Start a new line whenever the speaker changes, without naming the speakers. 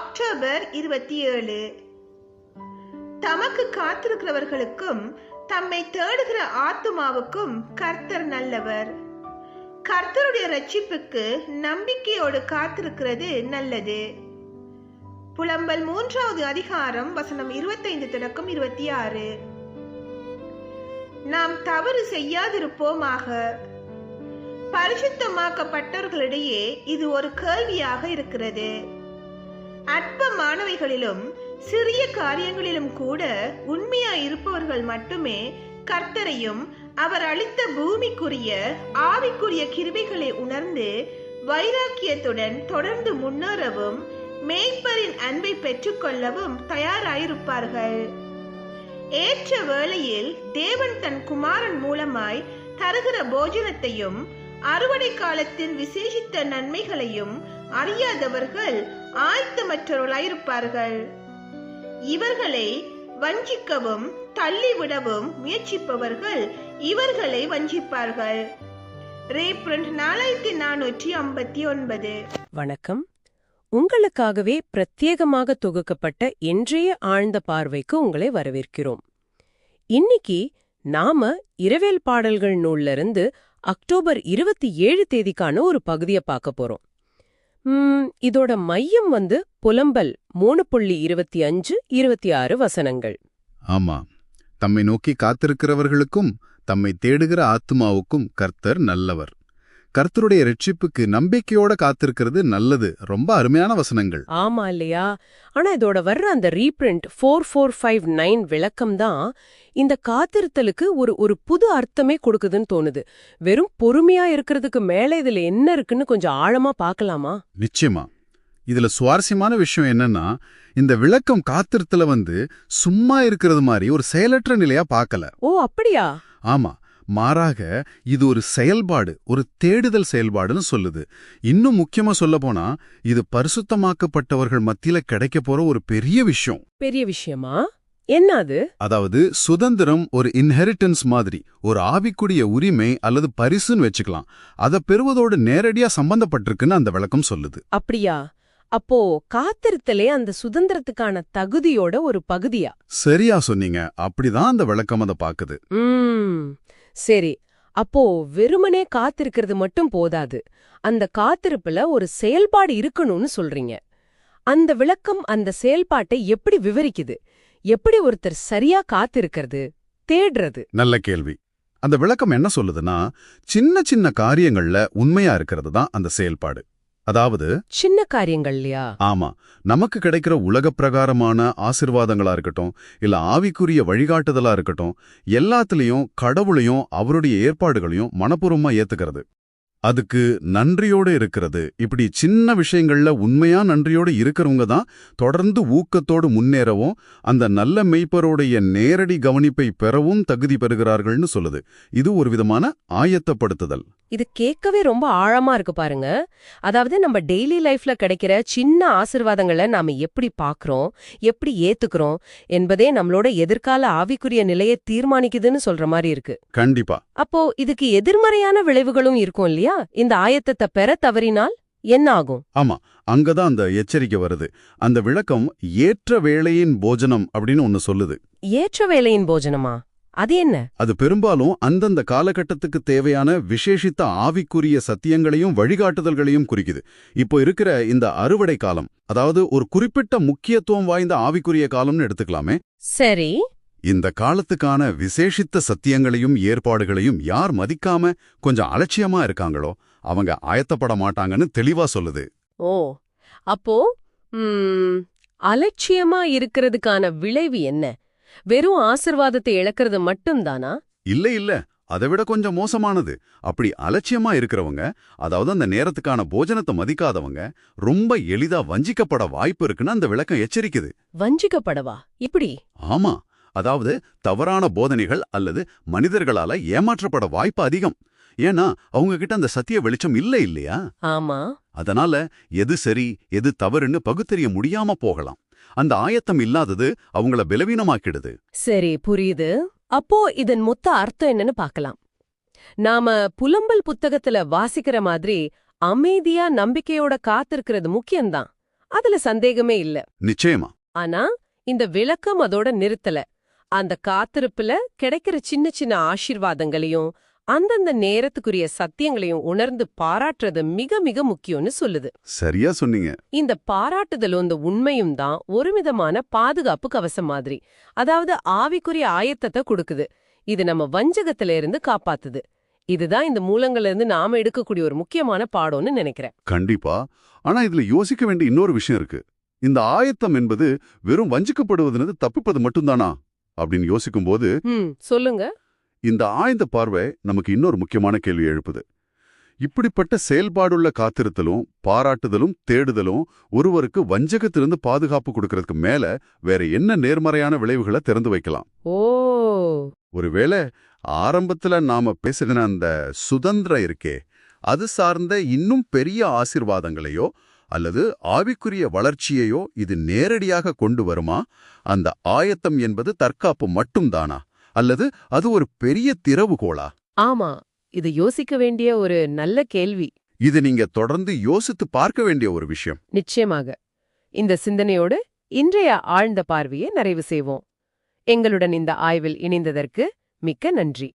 October இருபத்தி ஏழு. தமக்கு காத்திருக்கிறவர்களுக்கும் தம்மை தேடுகிற ஆத்துமாவுக்கும் கர்த்தர் நல்லவர். கர்த்தருடைய ரட்சிப்புக்கு நம்பிக்கையோடு காத்திருக்கிறது நல்லது. புலம்பல் மூன்றாவது அதிகாரம் வசனம் இருபத்தைந்து தொடக்கம் இருபத்தி ஆறு. நாம் தவறு செய்யாதிருப்போமாக. பரிசுத்தமாக்கப்பட்டவர்களிடையே இது ஒரு கேள்வியாக இருக்கிறது. அற்ப மாணவிகளிலும் சிறிய காரியங்களிலும் கூட உண்மையா இருப்பவர்கள் மட்டுமே கர்த்தரையும் அவர் அளித்த பூமிக்குரிய ஆவிக்குரிய கிருபிகளை உணர்ந்து வைராக்கியத்துடன் தொடர்ந்து முன்னேறவும் மேய்ப்பரின் அன்பை பெற்றுக்கொள்ளவும் தயாராயிருப்பார்கள். ஏற்ற வேளையில் தேவன் தன் குமாரன் மூலமாய் தருகிற போஜனத்தையும் அறுவடை காலத்தின் விசேஷித்த நன்மைகளையும் அறியாதவர்கள் ஆயத்தமற்றவர்களாயிருப்பார்கள் இவர்களை வஞ்சிக்கவும் தள்ளிவிடவும் முயற்சிப்பவர்கள் இவர்களை வஞ்சிப்பார்கள். ரேப்ரண்ட் நாலாயிரத்தி நானூற்றி ஐம்பத்தி ஒன்பது.
வணக்கம். உங்களுக்காகவே பிரத்யேகமாக தொகுக்கப்பட்ட இன்றைய ஆழ்ந்த பார்வைக்கு உங்களை வரவேற்கிறோம். இன்னைக்கு நாம இரவேல் பாடல்கள் நூல்ல இருந்து அக்டோபர் இருபத்தி ஏழு தேதிக்கான ஒரு பகுதியை பார்க்க போறோம். இதோட மையம் வந்து புலம்பல் மூணு புள்ளி இருபத்தி அஞ்சு இருபத்தி ஆறு வசனங்கள்.
ஆமா. தம்மை நோக்கி காத்திருக்கிறவர்களுக்கும் தம்மை தேடுகிற ஆத்மாவுக்கும் கர்த்தர் நல்லவர். கர்த்தருடைய ரட்சிப்புக்கு நம்பிக்கையோட காத்திருக்கிறது நல்லது. ரொம்ப அருமையான வசனங்கள்.
ஆமா இல்லையா? ஆனா இதோட வர்ற அந்த reprint four four five nine விளக்கம் தான் இந்த காத்திருத்தலுக்கு ஒரு ஒரு புது அர்த்தமே கொடுக்குதுன்னு தோணுது. வெறும் பொறுமையா இருக்கிறதுக்கு மேல இதுல என்ன இருக்குன்னு கொஞ்சம் ஆழமா பார்க்கலாமா?
நிச்சயமா. இதுல சுவாரஸ்யமான விஷயம் என்னன்னா இந்த விளக்கம் காத்திருத்தல வந்து சும்மா இருக்கிறது மாதிரி ஒரு செயலற்ற நிலையா பார்க்கல.
ஓ அப்படியா?
ஆமா. மாறாக இது ஒரு செயல்பாடு ஒரு தேடுதல் செயல்பாடுன்னு சொல்லுது. இன்னும் முக்கியமா சொல்ல போனா இது பரிசுத்தமாக்கப்பட்டவர்கள் மத்தியில கிடைக்க போற ஒரு பெரிய விஷயம்.
பெரிய விஷயமா? என்ன அது
அதாவது சுதந்திரம் ஒரு இன்ஹெரிட்டன்ஸ் மாதிரி ஒரு ஆவிக்குரிய உரிமை அல்லது பரிசுன்னு வச்சுக்கலாம். அதை பெறுவதோடு நேரடியா சம்பந்தப்பட்டிருக்குன்னு அந்த விளக்கம் சொல்லுது.
அப்படியா? அப்போ காத்திருத்தலே அந்த சுதந்திரத்துக்கான தகுதியோட ஒரு பகுதியா?
சரியா சொன்னீங்க. அப்படிதான் அந்த விளக்கம் அதை பாக்குது.
சரி அப்போ வெறுமனே காத்திருக்கிறது மட்டும் போதாது. அந்த காத்திருப்புல ஒரு செயல்பாடு இருக்கணும்னு சொல்றீங்க. அந்த விளக்கம் அந்த செயல்பாட்டை எப்படி விவரிக்குது? எப்படி ஒருத்தர் சரியா காத்திருக்கிறது? தேடுறது?
நல்ல கேள்வி. அந்த விளக்கம் என்ன சொல்லுதுன்னா சின்ன சின்ன காரியங்கள்ல உண்மையா இருக்கிறது தான் அந்த செயல்பாடு. அதாவது
சின்ன காரியங்கள் இல்லையா
ஆமா. நமக்கு கிடைக்கிற உலகப் பிரகாரமான ஆசிர்வாதங்களா இருக்கட்டும் இல்ல ஆவிக்குரிய வழிகாட்டுதலா இருக்கட்டும் எல்லாத்துலயும் கடவுளையும் அவருடைய ஏற்பாடுகளையும் மனப்பூர்வமா ஏத்துக்கிறது. அதுக்கு நன்றியோடு இருக்கிறது. இப்படி சின்ன விஷயங்கள்ல உண்மையா நன்றியோடு இருக்கிறவங்க தான் தொடர்ந்து ஊக்கத்தோடு முன்னேறவும் அந்த நல்ல மெய்ப்பருடைய நேரடி கவனிப்பை பெறவும் தகுதி பெறுகிறார்கள்னு சொல்லுது. இது ஒரு விதமான ஆயத்தப்படுத்துதல்.
இது கேட்கவே ரொம்ப ஆழமா இருக்கு பாருங்க. அதாவது நம்ம டெய்லி லைஃப்ல கிடைக்கிற சின்ன ஆசிர்வாதங்களை நாம எப்படி பாக்குறோம் எப்படி ஏத்துக்கிறோம் என்பதே நம்மளோட எதிர்கால ஆவிக்குரிய நிலையை தீர்மானிக்குதுன்னு சொல்ற மாதிரி இருக்கு.
கண்டிப்பா.
அப்போ இதுக்கு எதிர்மறையான விளைவுகளும் இருக்கும் இல்லையா? இந்த ஆயத்தத்தை பெற தவறினால் என்ன ஆகும்
ஆமா அங்கதான் அந்த எச்சரிக்கை வருது. அந்த விளக்கம் ஏற்ற வேளையின் போஜனம் அப்படின்னு ஒன்னு சொல்லுது.
ஏற்ற வேலையின் போஜனமா? அது என்ன?
அது பெரும்பாலும் அந்தந்த காலகட்டத்துக்கு தேவையான விசேஷித்த ஆவிக்குரிய சத்தியங்களையும் வழிகாட்டுதல்களையும் குறிக்குது. இப்போ இருக்கிற இந்த அறுவடை காலம் அதாவது ஒரு குறிப்பிட்ட முக்கியத்துவம் வாய்ந்த ஆவிக்குரிய காலம்னு எடுத்துக்கலாமே.
சரி.
இந்த காலத்துக்கான விசேஷித்த சத்தியங்களையும் ஏற்பாடுகளையும் யார் மதிக்காம கொஞ்சம் அலட்சியமா இருக்காங்களோ அவங்க ஆயத்தப்பட மாட்டாங்கன்னு தெளிவா சொல்லுது.
ஓ அப்போ அலட்சியமா இருக்கிறதுக்கான விளைவு என்ன? வெறும் ஆசிர்வாதத்தை இழக்கிறது மட்டும்தானா?
இல்ல இல்ல. அதை விட கொஞ்சம் மோசமானது. அப்படி அலட்சியமா இருக்கிறவங்க அதாவது அந்த நேரத்துக்கான போஜனத்தை மதிக்காதவங்க ரொம்ப எளிதா வஞ்சிக்கப்பட வாய்ப்பு இருக்குன்னு அந்த விளக்கம் எச்சரிக்குது.
வஞ்சிக்கப்படவா? இப்படி?
ஆமா. அதாவது தவறான போதனைகள் அல்லது மனிதர்களால ஏமாற்றப்பட வாய்ப்பு அதிகம். ஏன்னா அவங்க கிட்ட அந்த சத்திய வெளிச்சம் இல்ல இல்லையா?
ஆமா.
அதனால எது சரி எது தவறுன்னு பகுத்தறிய முடியாம போகலாம். அந்த ஆயத்தம் இல்லாதது அவங்கள பலவீனமாக்கிடுது.
சரி புரியுது. அப்போ இதன் மொத்த அர்த்தம் என்னன்னு பார்க்கலாம். நாம புலம்பல் புத்தகத்துல வாசிக்கிற மாதிரி அமைதியா நம்பிக்கையோட காத்திருக்கிறது முக்கியம்தான். அதுல சந்தேகமே இல்ல.
நிச்சயமா.
ஆனா இந்த விளக்கம் அதோட நிறுத்தல. அந்த காத்திருப்புல கிடைக்கிற சின்ன சின்ன ஆசீர்வாதங்களையும் அந்தந்த நேரத்துக்குரிய சத்தியங்களையும் உணர்ந்து பாராட்டுறது மிக மிக முக்கியம்னு சொல்லுது.
சரியா சொன்னீங்க.
இந்த பாராட்டுதலும் இந்த உண்மையும் தான் ஒரு விதமான பாதுகாப்பு கவசம் மாதிரி அதாவது ஆவிக்குரிய ஆயத்தத்தை கொடுக்குது. இது நம்ம வஞ்சகத்துல இருந்து காப்பாத்துது. இதுதான் இந்த மூலங்கள்ல இருந்து நாம எடுக்கக்கூடிய ஒரு முக்கியமான பாடம்னு நினைக்கிறேன்.
கண்டிப்பா. ஆனா இதுல யோசிக்க வேண்டிய இன்னொரு விஷயம் இருக்கு. இந்த ஆயத்தம் என்பது வெறும் வஞ்சிக்கப்படுவதுனது தப்பிப்பது மட்டும்தானா? அப்படின்னு யோசிக்கும்போது
ம் சொல்லுங்க.
இந்த ஆய்ந்த பார்வை நமக்கு இன்னொரு முக்கியமான கேள்வி எழுப்புது. இப்படிப்பட்ட செயல்பாடுள்ள காத்திருத்தலும் பாராட்டுதலும் தேடுதலும் ஒருவருக்கு வஞ்சகத்திலிருந்து பாதுகாப்பு கொடுக்கறதுக்கு மேல வேற என்ன நேர்மறையான விளைவுகளை திறந்து வைக்கலாம்?
ஓ!
ஒருவேளை ஆரம்பத்துல நாம பேசின அந்த சுதந்திரம் இருக்கே அது சார்ந்த இன்னும் பெரிய ஆசிர்வாதங்களையோ அல்லது ஆவிக்குரிய வளர்ச்சியையோ இது நேரடியாக கொண்டு வருமா? அந்த ஆயத்தம் என்பது தற்காப்பு மட்டும்தானா? அல்லது அது ஒரு பெரிய திறவுகோளா?
ஆமா இது யோசிக்க வேண்டிய ஒரு நல்ல கேள்வி.
இது நீங்க தொடர்ந்து யோசித்து பார்க்க வேண்டிய ஒரு விஷயம்.
நிச்சயமாக. இந்த சிந்தனையோடு இன்றைய ஆழ்ந்த பார்வையை நிறைவு செய்வோம். எங்களுடன் இந்த ஆய்வில் இணைந்ததற்கு மிக்க நன்றி.